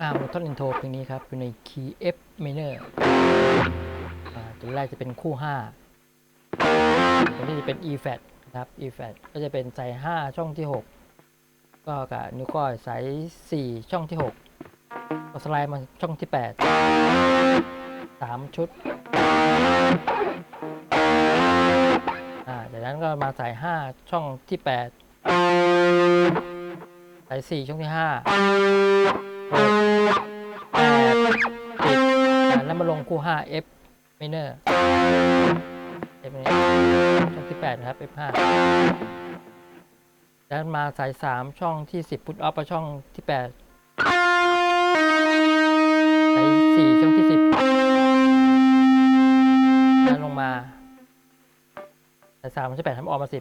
อ่าบท่อนอินโทรเพลงนี้ครับอยู่ในคีย์ F minor อ่าตัวแรกจะเป็นคู่ 5 ตัวนี้จะเป็น E flat นะครับ E flat ก็จะเป็นใส่5ช่องที่ 6 ก็กับนิ้วก้อยใส่4ช่องที่ 6ก็สไลด์มาช่องที่ 8 3 ชุด อ่า จากนั้นก็มาใส่5ช่องที่8ใส่4ช่องที่5 6 8 10อ่า แล้วมาลงคู่5 F minor F minor ช่องที่ 8 ครับ F5 แล้วมาใส่3ช่องที่ 10 put off มาช่องที่8ใส่4ช่องที่ 10 แล้วลงมาใส่3ช่องที่8ทำออกมา 10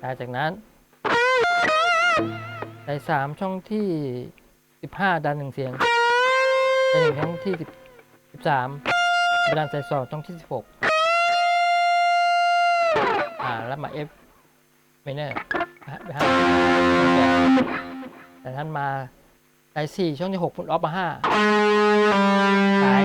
หลังจากนั้น ใส่3ช่องที่15ดัน1เสียงใส่1ช่องที่10 13ดันใส่2ช่องที่16อ่าแล้วมา F minor ไปห้าแต่ท่านมาสาย4ช่องที่6พุทออฟมา5สาย